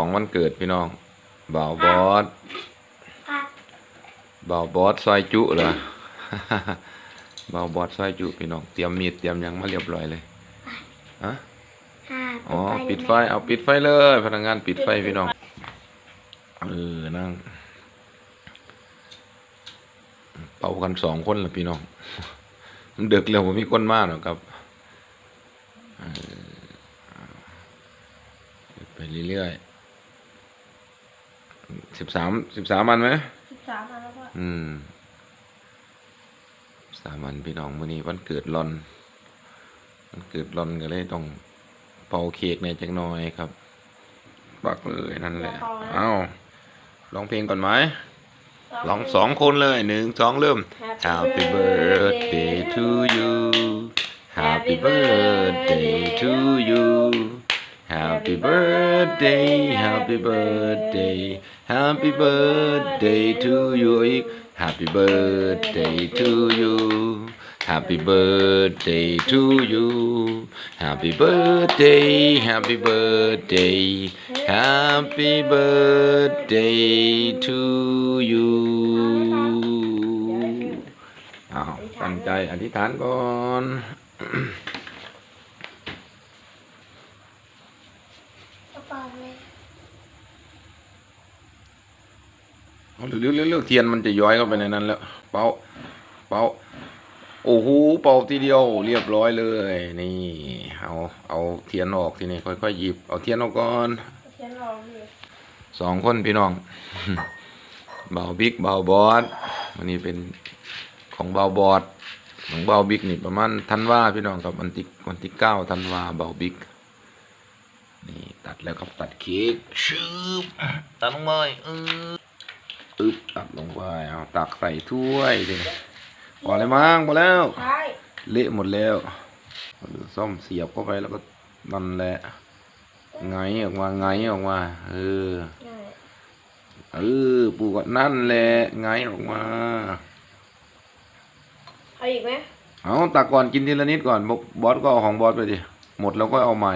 ของวันเกิดพี่น้องบ่าวบอสครับบ่าวบอสซอยจุเหรอบ่าวบอสซอยจุพี่น้องเตรียมมีดเตรียมหยังมาเรียบร้อยเลยอะห้าอ๋อปิดไฟเลยหมเอาปิดไฟเลย พนักงานปิดไฟพี่น้องเออนั่งเป่ากันสองคนละพี่น้องมันดึกแล้วผมมีคนมากหรอกครับเออไปเรื่อยๆ สิบสามสิบสามมันไหมสิบสามแล้วก็อืมสามันพี่น้องมื้อนี้วันเกิดรอนวันเกิดรอนก็เลยต้องเป่าเค้กในอยจักหน่อยครับปักเลยนั่นแหละเอ้าร้องเพลงก่อนไหมร้องสองคนเลยหนึ่งสองเริ่ม Happy birthday to you Happy birthday to you Happy birthday Happy birthday Happy birthday to you อีก Happy birthday to you Happy birthday to you Happy birthday Happy birthday Happy birthday to you อ้าวตั้งใจอธิษฐานก่อน ระเป๋าเลยเอาเร็วๆเร็วๆเทียนมันจะย้อยเข้าไปในนั้นแล้ว เป่าเป่าโอ้โหเป่าทีเดียวเรียบร้อยเลย นี่ เอาเอาเทียนออกทีนี้ค่อยๆหยิบเอาเทียนออกก่อนเขียนรอพี่สองคนพี่น้องเบาบิ๊กเบาบอสวันนี้เป็นของเบาบอสของเบาบิ๊กนี่ประมาณธันวาพี่น้องครับวันที่วันที่เก้าธันวาเบาบิ๊ก นี่ตัดแล้วครับตัดเค้กชืบตัดลงไปอึ๊บอึ๊บตัดลงไปเอาตักใส่ถ้วยดิพอเลยมั้งพอแล้วใช่เละหมดแล้วซ่อมเสียบเข้าไปแล้วก็นั่นแหละไงออกมาไงออกมาเออง่ายเออปูก็นั่นแหละไงออกมาเอาอีกไหมเอาตักก่อนกินทีละนิดก่อนบอบอสก็เอาของบอสไปดิหมดแล้วก็เอาใหม่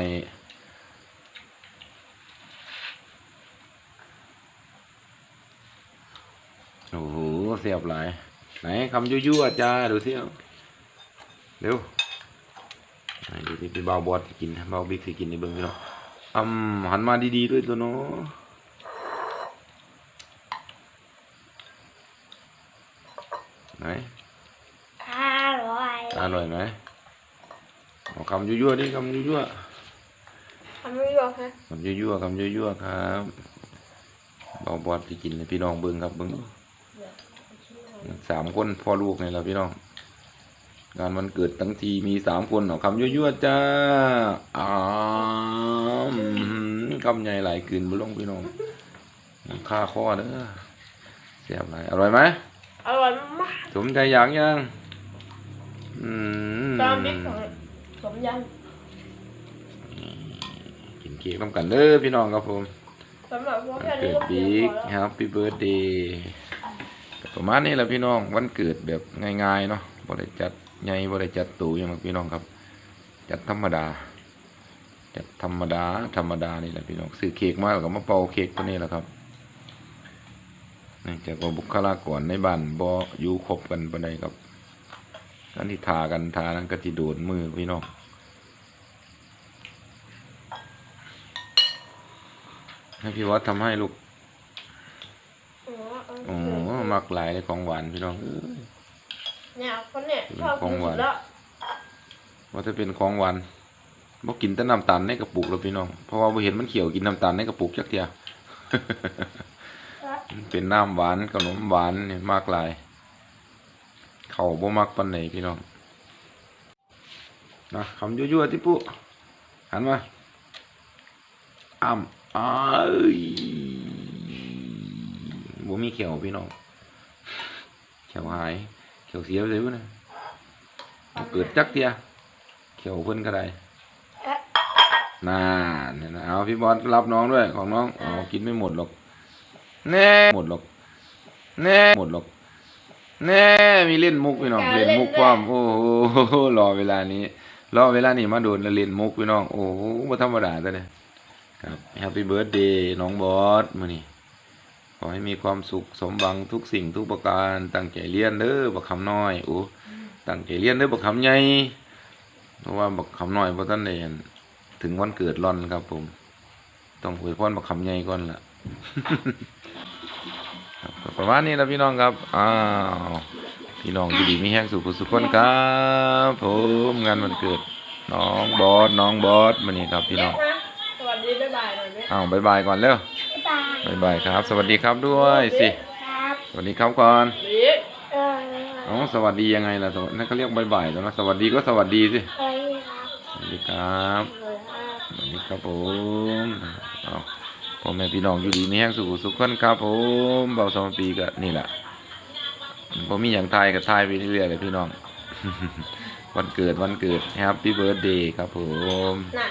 โอ้โห เสียบหลาย ไหนคำยั่วๆจ้าดูสิเอาเร็วไหนดูที่พี่เบาบอสสิกินเบาบิ๊กสิกินในเบิ้งพี่น้องอืมหันมาดีๆด้วยตัวเน้องไหนอร่อยอร่อยไหมเอาคำยั่วๆดิคำยั่วทำไม่ยอมฮะๆคำยั่วๆคำยั่วๆครับเบาบอสสิกินให้พี่น้องเบิ้งครับเบิ้ง สามคนพ่อลูกนี่แหละพี่น้องงานวันเกิดทั้งทีมีสามคนเอาคำยั่วๆจ้าอ้ามคำใหญ่หลายคืนบุลงพี่น้องค่าข้อเด้อเสียบหลายอร่อยไหมอร่อยมากสมใจอยากยังอืมตามบิ๊กของสมยังกินเค้กน้ำกันเด้อพี่น้องครับผมสำหรับพวกวันแค่นี้เกิดก็เพียงบิ๊กพอแล้วแฮ ปปี้เบิร์ดเดย์ประมาณนี้แหละพี่น้องวันเกิดแบบง่ายๆเนาะบ่ได้จัดใหญ่บ่ได้จัดตู่อย่างนั้นพี่น้องครับ จัดธรรมดา จัดธรรมดาธรรมดานี่แหละพี่น้องซื้อเค้กมาแล้วก็มาเป่าเค้กตัวนี้แหละครับเนื่องจากว่าบุคลากรในบ้านบ่อยู่ครบกันปานใดครับอันที่ทากันทานั้นก็สิโดนมือพี่น้องให้พี่วัดทำให้ลูกอ๋อเอโอ้อ มักหลายเลยของหวานพี่น้องเอ้ยเนี่ยคนเนี่ยชอบขอกิงนหวานสุดแล้วว่าถ้าเป็นของหวานบ่กินแต่น้ำตาลในกระปุกแล้วพี่น้อง เพราะว่าบ่เห็นมันเขียวกินน้ำตาลในกระปุกจักเทียมันเป็นน้ำหวานขนมหวานนี่มากหลาย เขาบ่มักปานไหนพี่น้องนะคำยั่วๆที่ปุ๊หันมาอ้ำอ้ายบ่มีเขียวพี่น้อง เขียวหาย เขียวเสียไปเลยวะเนี่ยบ่เกิดจักเทียเขียวเพิ่นก็ได้น่าเนี่ยนะเอาพี่บอลรับน้องด้วยของน้องอ๋อกินไม่หมดหรอกแน่หมดหรอกแน่หมดหรอกแน่มีเล่นมุกพี่น้องเล่นมุกความโอ้โหรอเวลานี้รอเวลานี้มาโดนแล้วเล่นมุกพี่น้องโอ้โหบ่ธรรมดาซะเนี่ยครับแฮปปี้เบิร์ดเดย์น้องบอสมื้อนี้ข อให้มีความสุขสมหวังทุกสิ่งทุกประการ ตั้งใจเรียนเด้อบักคำน้อยโอ้ตั้งใจเรียนเด้อบักคำใหญ่เพราะว่าบักคำน้อยบ่ทันได้อันถึงวันเกิดร่อนครับผม ต้องอวยพรบักคำใหญ่ก่อนล่ะครับก็ประมาณนี้นะพี่น้องครับอ้าวพี่น้องอยู่ดีมีแห้งสุขสุขคนครับผมงานวันเกิด น้องบอสน้องบอสมานี่ครับพี่น้องนะสวัสดีบ๊ายบายหน่อยไหมอ้าวบายบายก่อนเร็ว บ๊ายบายบายบายครับ สวัสดีครับด้วยสิ ครับสวัสดีครับก่อนบิ๊กเอออ๋อสวัสดียังไงล่ะสวัสนั่นเขาเรียกบายบายแล้วนะสวัสดีก็สวัสดีสิใครครับสวัสดีครับเลยครับ สวัสดีครับผมเอาพ่อแม่พี่น้องอยู่ดีมีแห้งสุขสุขคนครับผมเบาสองปีก็นี่แหละผมมีอย่างทายก็ทายไปเรื่อยๆเลยพี่น้อง วันเกิดวันเกิดแฮปปี้เบิร์ดเดย์ครับผมนั่น